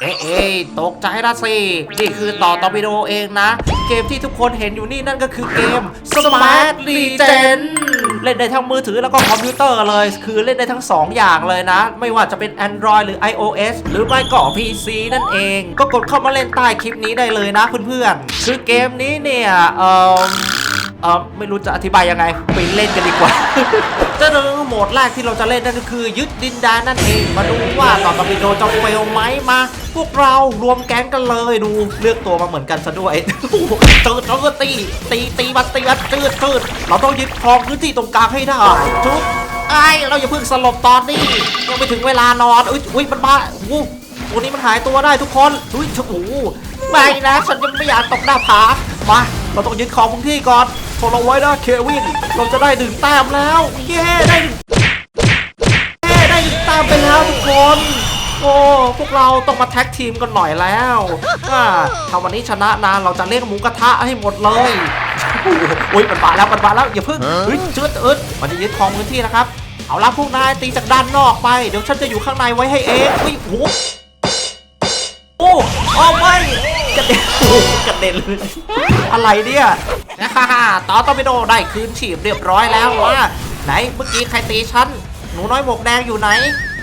เอ๊ะเอตกใจละสิ นี่คือต่อตอร์ปิโดเองนะ เกมที่ทุกคนเห็นอยู่นี่นั่นก็คือเกม Smart Legend เล่นได้ทั้งมือถือแล้วก็คอมพิวเตอร์เลย คือเล่นได้ทั้ง 2 อย่างเลยนะ ไม่ว่าจะเป็น Android หรือ iOS หรือไม่ก็ PC นั่นเอง ก็กดเข้ามาเล่นใต้คลิปนี้ได้เลยนะเพื่อนๆ คือเกมนี้เนี่ย เอ่อ เออไม่รู้จะอธิบายยังไงไปเล่นกันดีกว่าเจ้าหนึ่งโหมดแรกที่เราจะเล่นนั่นก็คือ ยึดดินแดนนั่นเองมาดูว่าต่อตอร์ปิโดจะเฟลไหมมา พวกเรารวมแก๊งกันเลยดูเลือกตัวมาเหมือนกันซะด้วยจืดแล้วก็ตีตีตีมันตีมันจืดจืดเราต้องยึดครองพื้นที่ตรงกลางให้ได้ทุกไอเราอย่าเพิ่งสลบตอนนี้ยังไม่ถึงเวลานอนอุ้ยอุ้ยมันมาโอ้โหตัวนี้มันหายตัวได้ทุกคนอุ้ยโอ้ไม่นะฉันยังไม่อยากตกหน้าผามาเราต้องยึดครองพื้นที่ก่อน ทนเอาไว้นะเควิน เราจะได้ดึงแต้มแล้ว เย้ได้หนึ่งเย้ได้ดึงแต้มไปแล้วทุกคน โอ้พวกเราต้องมาแท็กทีมกันหน่อยแล้วอ่าถ้าวันนี้ชนะนะเราจะเรียกหมูกระทะให้หมดเลยโอ้ยมันมาแล้วมันมาแล้วอย่าเพิ่งเฮ้ยจืดอึดมันจะยึดครองพื้นที่นะครับ เอาละพวกนายตีจากด้านนอกไป เดี๋ยวฉันจะอยู่ข้างในไว้ให้เองอุ้ยโอ้โหโอ้โอ้ไม่ กระเด็นโอ้กระเด็นเลยอะไรเนี่ยฮ่าฮ่าต่อตอร์ปิโดได้คืนฉีบเรียบร้อยแล้วว่า ไหนเมื่อกี้ใครตีฉันหนูน้อยหมวกแดงอยู่ไหน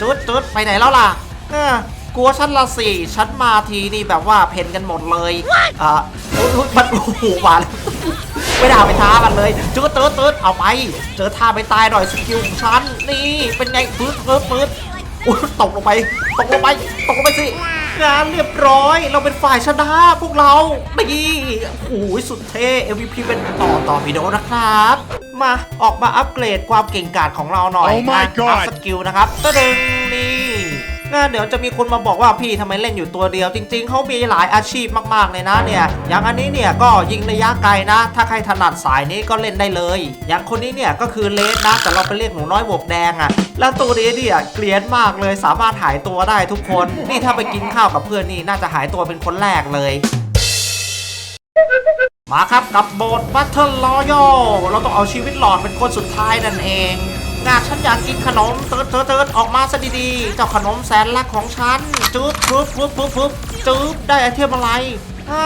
จุดจุดไปไหนแล้วล่ะเออกลัวฉันละสิฉันมาทีนี่แบบว่าเพนกันหมดเลยอ่าอุ๊ยอุ๊ยมันโอ้โหมาแล้วไม่ได้เอาไปท้ามันเลยจุดจุดจุดเอาไป เจอท่าไปตายหน่อยสกิลของฉันนี่เป็นไงปื๊ดปื๊ดปื๊ดอุ๊ยตกลงไป ตกลงไป ตกลงไปสิ งานเรียบร้อย เราเป็นฝ่ายชนะพวกเรานี่โอ้โหสุดเท่ MVP เป็นต่อต่อวิดีโอนะครับ มาออกมาอัปเกรดความเก่งกาจของเราหน่อย Oh my นะ God อัพสกิลนะครับก็ดึง งั้นเดี๋ยวจะมีคนมาบอกว่าพี่ทำไมเล่นอยู่ตัวเดียว จริง ๆเขามีหลายอาชีพมากๆเลยนะเนี่ย อย่างอันนี้เนี่ยก็ยิงระยะไกลนะ ถ้าใครถนัดสายนี้ก็เล่นได้เลย อย่างคนนี้เนี่ยก็คือเลสนะ แต่เราไปเรียกหนูน้อยบวกแดงอะแล้วตัวนี้เนี่ยเกลียนมากเลยสามารถหายตัวได้ทุกคน นี่ถ้าไปกินข้าวกับเพื่อนนี่น่าจะหายตัวเป็นคนแรกเลยมาครับกับโบสบัตเทิลรอยัลเราต้องเอาชีวิตหลอดเป็นคนสุดท้ายนั่นเอง งาฉันอยากกินขนมเติร์ดเติร์ดเติร์ดออกมาซะดีๆเจ้าขนมแสนรักของฉันจึ๊บปึ๊บปึ๊บปึ๊บปึ๊บจึ๊บได้ไอเทมอะไรอ่า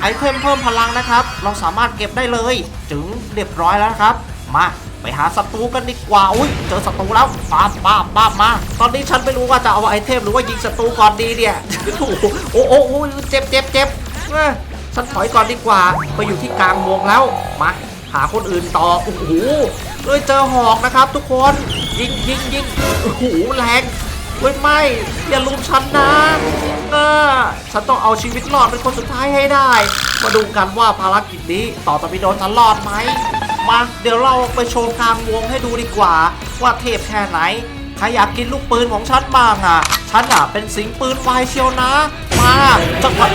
ไอเทมเพิ่มพลังนะครับ เราสามารถเก็บได้เลยจึงเรียบร้อยแล้วครับ มาไปหาศัตรูกันดีกว่า อุ้ยเจอศัตรูแล้วป้าบป้าบป้ามา ตอนนี้ฉันไม่รู้ว่าจะเอาไอเทมหรือว่ายิงศัตรูก่อนดีเนี่ยโอ้โหโอ้โหเจ็บเจ็บเจ็บฉันถอยก่อนดีกว่า ไปอยู่ที่กลางวงแล้ว มา หาคนอื่นต่อ โอ้โหเลยเจอหอกนะครับ ทุกคน ยิงยิงยิงโอ้โหแรงเฮ้ยไม่ อย่าลุมฉันนะเออฉันต้องเอาชีวิตรอดเป็นคนสุดท้ายให้ได้ มาดูกันว่าภารกิจนี้ต่อตะบิโดจะรอดไหม มาเดี๋ยวเราไปโชว์กลางวงให้ดูดีกว่า ว่าเทพแค่ไหนใครอยากกินลูกปืนของฉันบ้างอะ ฉันอะเป็นสิงปืนไฟเชียวนะ มาจังหวะ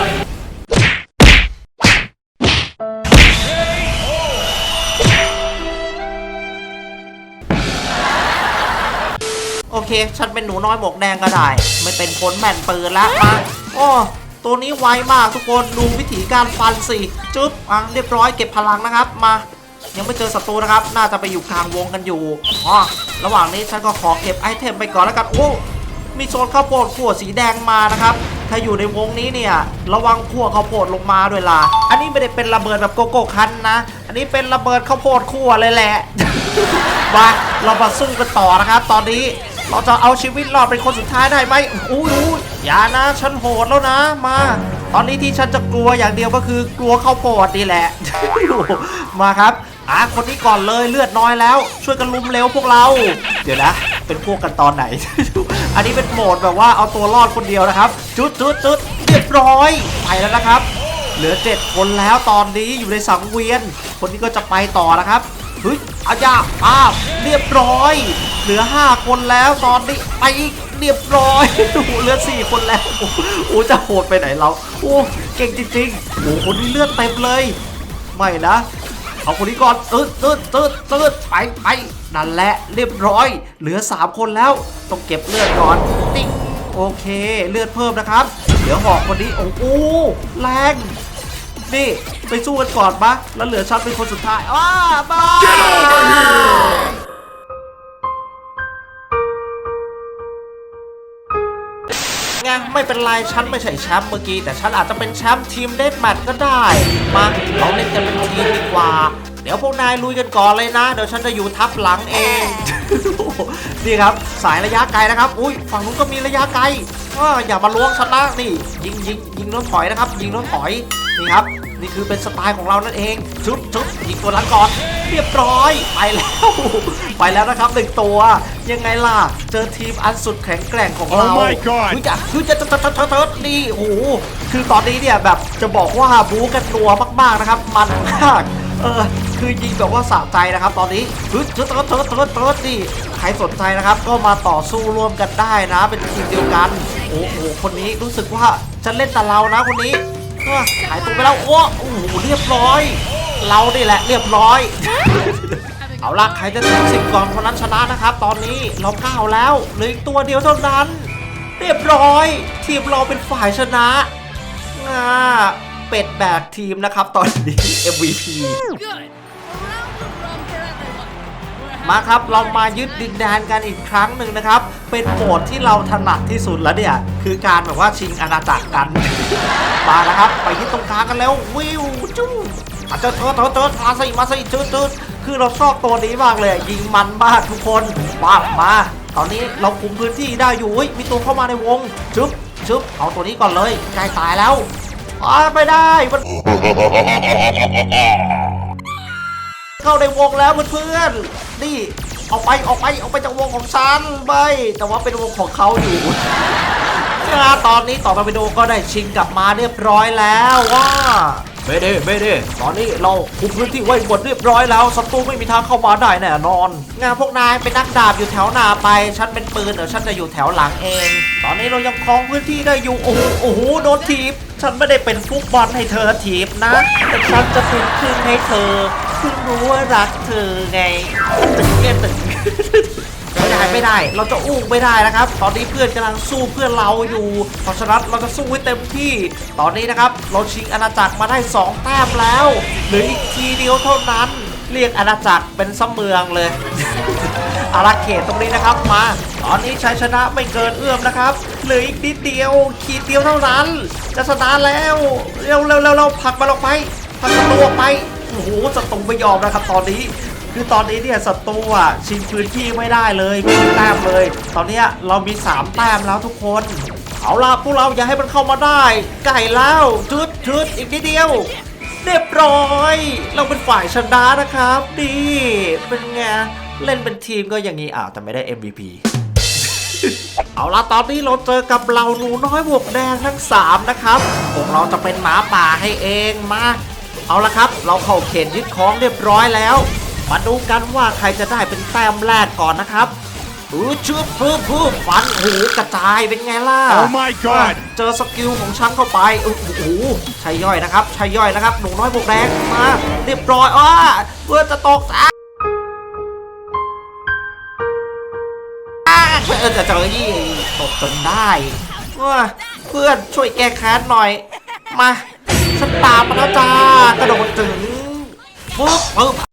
อเค ฉันเป็นหนูน้อยหมวกแดงก็ได้ ไม่เป็นผลแม่นปืนละมาโอ้ตัวนี้ไวมากทุกคนดูวิธีการฟันสิจึ๊บอะเรียบร้อยเก็บพลังนะครับมา ยังไม่เจอศัตรูนะครับ น่าจะไปอยู่กลางวงกันอยู่อ๋อระหว่างนี้ฉันก็ขอเก็บไอเทมไปก่อนแล้วกันโอ้มีโซนข้าวโพดขั่วสีแดงมานะครับ ถ้าอยู่ในวงนี้เนี่ย ระวังขั่วข้าวโพดลงมาด้วยล่ะ อันนี้ไม่ได้เป็นระเบิดแบบโกโก้คันนะ อันนี้เป็นระเบิดข้าวโพดขั่วเลยแหละ มาเรามาสู้กันต่อนะครับ ตอนนี้ เราจะเอาชีวิตรอดเป็นคนสุดท้ายได้ไหมอุ้ยอยอย่านะ ฉันโหดแล้วนะ มา ตอนนี้ที่ฉันจะกลัวอย่างเดียวก็คือกลัวเข้าโพดนี่แหละ มาครับอะคนนี้ก่อนเลยเลือดน้อยแล้ว ช่วยกันลุมเร็วพวกเรา เดี๋ยวนะ เป็นพวกกันตอนไหน อันนี้เป็นโหมดแบบว่าเอาตัวรอดคนเดียวนะครับ จุดจุดจุดเรียบร้อย ไปแล้วนะครับ เหลือ 7 คนแล้วตอนนี้อยู่ในสังเวียน คนนี้ก็จะไปต่อนะครับ เฮ้ยอาญาอ้าวเรียบร้อย เหลือ 5 คนแล้วตอนนี้ไปอีกเรียบร้อยโอ้เหลือ 4 คนแล้วโอ้จะโหดไปไหนเราโอ้เก่งจริงๆโอ้คนนี้เลือดเต็มเลย ไม่นะเอาคนนี้ก่อนตืดตืดตืดตืดไปไปนั่นแหละเรียบร้อย เหลือ 3 คนแล้วต้องเก็บเลือดก่อนติ๊งโอเค เลือดเพิ่มนะครับ เหลือหอกคนนี้โอ้โหแรง นี่ ไปสู้กันก่อนปะแล้วเหลือฉันเป็นคนสุดท้ายอ้าบ้าไงไงไม่เป็นไรฉันไม่ใช่แชมป์เมื่อกี้ แต่ฉันอาจจะเป็นแชมป์ทีมเดดแมทก็ได้ มาเราเล่นกันเป็นทีมดีกว่า เดี๋ยวพวกนายลุยกันก่อนเลยนะ เดี๋ยวฉันจะอยู่ทับหลังเองนี่ครับสายระยะไกลนะครับ อุ้ยฝั่งนู้นก็มีระยะไกลอ้ออย่ามาล้วงฉันนะนี่ ยิงยิงยิงแล้วถอยนะครับ ยิงแล้วถอยนี่ครับ นี่คือเป็นสไตล์ของเรานั่นเองชุบชุบยิงตัวนั้นก่อน เรียบร้อย ไปแล้ว ไปแล้วนะครับหนึ่งตัว ยังไงล่ะ เจอทีมอันสุดแข็งแกร่งของเรา Oh my god อุ๊ยจะคือจะจะจะจะจะนี่โอ้โหคือตอนนี้เนี่ยแบบจะบอกว่าบู๊กันนัวมากๆนะครับ มันมากเออคือยิงแบบว่าสะใจนะครับ ตอนนี้คือเติร์ดเติร์ดเติร์ดเติร์ดเติร์ดนี่ใครสนใจนะครับ ก็มาต่อสู้ร่วมกันได้นะ เป็นทีมเดียวกัน โอ้โหคนนี้รู้สึกว่าจะเล่นแต่เรานะคนนี้เออ หายตัวไปแล้วโอ้โอ้โหเรียบร้อย เรานี่แหละเรียบร้อย เอาล่ะใครจะถึงสิบก่อนคนนั้นชนะนะครับ ตอนนี้เราเก้าแล้วเหลืออีกตัวเดียวเท่านั้น เรียบร้อย ทีมเราเป็นฝ่ายชนะอ่าเป็ดแบกทีมนะครับตอนนี้ MVP มาครับเรามายึดดินแดนกันอีกครั้งหนึ่งนะครับ เป็นโหมดที่เราถนัดที่สุดแล้วเนี่ย คือการแบบว่าชิงอาณาจักรกัน มาแล้วครับ ไปยึดตรงกลางกันแล้ววิวจุ้งอาจจะเติร์เติร์เติร์มาสิมาสิจืดจืดคือเราชอบตัวนี้มากเลย ยิงมันมากทุกคนมามา ตอนนี้เราคุมพื้นที่ได้อยู่มีตัวเข้ามาในวงจึ๊บจึ๊บเอาตัวนี้ก่อนเลยใกล้ตายแล้วอาไม่ได้มันเข้าในวงแล้วเพื่อนๆนี่ออกไปออกไปออกไปจากวงของฉันไม่แต่ว่าเป็นวงของเขาอยู่ อ่าตอนนี้ต่อมาไปดูก็ได้ชิงกลับมาเรียบร้อยแล้วว่าไม่ได้ไม่ได้ตอนนี้เราคุมพื้นที่ไว้หมดเรียบร้อยแล้วศัตรูไม่มีทางเข้ามาได้แน่นอน งานพวกนายเป็นนักดาบอยู่แถวหน้าไป ฉันเป็นปืนเดี๋ยวฉันจะอยู่แถวหลังเอง ตอนนี้เรายังครองพื้นที่ได้อยู่ โอ้โหโอ้โหโดนทีบ ฉันไม่ได้เป็นฟุตบอลให้เธอถีบนะ แต่ฉันจะเป็นครึ่งให้เธอเพิ่งรู้ว่ารักเธอไงตึงเงี้ยตึง ไม่ได้ไม่ได้ เราจะอู้ไม่ได้นะครับ ตอนนี้เพื่อนกำลังสู้เพื่อนเราอยู่ เพราะฉะนั้นเราจะสู้ให้เต็มที่ ตอนนี้นะครับ เราชิงอาณาจักรมาได้สองแต้มแล้วเหลืออีกทีเดียวเท่านั้น เรียกอาณาจักรเป็นสมเมืองเลยอาราเขตตรงนี้นะครับมา ตอนนี้ชัยชนะไม่เกินเอื้อมนะครับเหลืออีกนิดเดียวขีดเดียวเท่านั้น จะชนะแล้วเร็วเร็วเร็วผลักมันออกไปผลักศัตรูออกไปโอ้โหศัตรูไม่ยอมนะครับ ตอนนี้ คือตอนนี้เนี่ยศัตรูอะชิงพื้นที่ไม่ได้เลยไม่มีแต้มเลย ตอนนี้เรามีสามแต้มแล้วทุกคน เอาล่ะพวกเราอย่าให้มันเข้ามาได้ ไก่แล้วจุดจุดอีกนิดเดียวเรียบร้อย เราเป็นฝ่ายชนะนะครับดีเป็นไงเล่นเป็นทีมก็อย่างนี้อ้าวแต่ไม่ได้ MVP เอาละตอนนี้เราเจอกับเราหนูน้อยบวกแดงทั้ง 3 นะครับพวกเราจะเป็นหมาป่าให้เองมา เอาละครับ เราเข้าเขตยึดของเรียบร้อยแล้ว มาดูกันว่าใครจะได้เป็นแต้มแรกก่อนนะครับอือชืบพืบพืบฟันหูกระจายเป็นไงล่ะ Oh my god เจอสกิลของฉันเข้าไปโอ้โหใช่ย่อยนะครับใช่ย่อยนะครับหนูน้อยบวกแดงมาเรียบร้อยอ้าเพื่อนจะตกอะอะเออจะเจอยี่ตกจนได้ว่าเพื่อนช่วยแก้แค้นหน่อย มาฉันตามมาแล้วจ้ากระโดดถึงปึ๊บปึ๊บ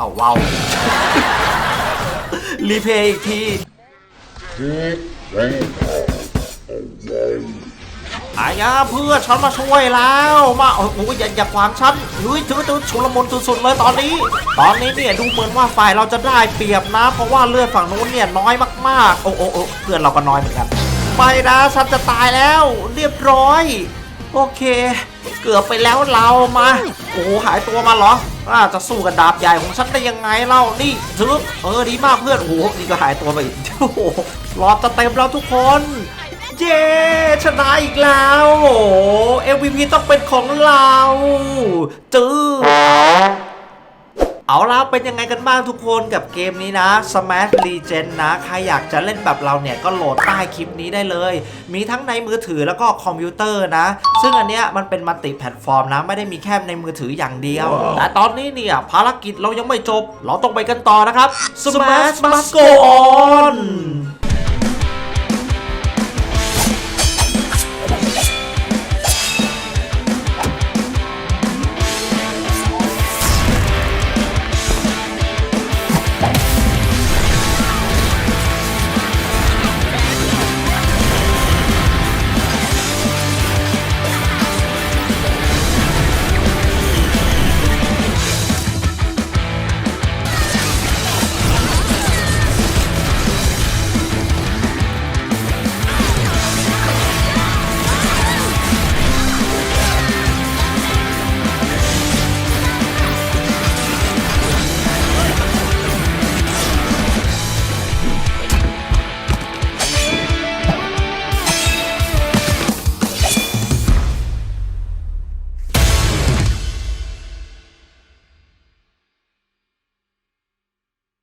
เอาเว้าวรีเพย์อีกทีอายาเพื่อฉันมาช่วยแล้ว มาโอ้โหอย่าอย่าขวางฉันเฮ้ยถือถือชุลมุนสุดๆเลยตอนนี้ ตอนนี้เนี่ยดูเหมือนว่าฝ่ายเราจะได้เปรียบนะ เพราะว่าเลือดฝั่งนู้นเนี่ยน้อยมากๆ โอ้โอ้โอ้เพื่อนเราก็น้อยเหมือนกัน ไปนะฉันจะตายแล้ว เรียบร้อย โอเค เกือบไปแล้วเรามา โอ้หายตัวมาเหรออ่าจะสู้กับดาบใหญ่ของฉันได้ยังไงเล่า นี่ถือเออดีมากเพื่อน โอ้โหนี่ก็หายตัวไปอีกโอ้โหรอบจะเต็มแล้วทุกคน เย้ชนะอีกแล้ว โอ้ MVP ต้องเป็นของเราจื้อ เอาล่ะเป็นยังไงกันบ้างทุกคนกับเกมนี้นะ Smash Legend นะ ใครอยากจะเล่นแบบเราเนี่ย ก็โหลดใต้คลิปนี้ได้เลย มีทั้งในมือถือแล้วก็คอมพิวเตอร์นะ ซึ่งอันเนี้ยมันเป็นมัลติแพลตฟอร์มนะ ไม่ได้มีแค่ในมือถืออย่างเดียว แต่ตอนนี้เนี่ยภารกิจเรายังไม่จบ เราต้องไปกันต่อนะครับ Smash must go on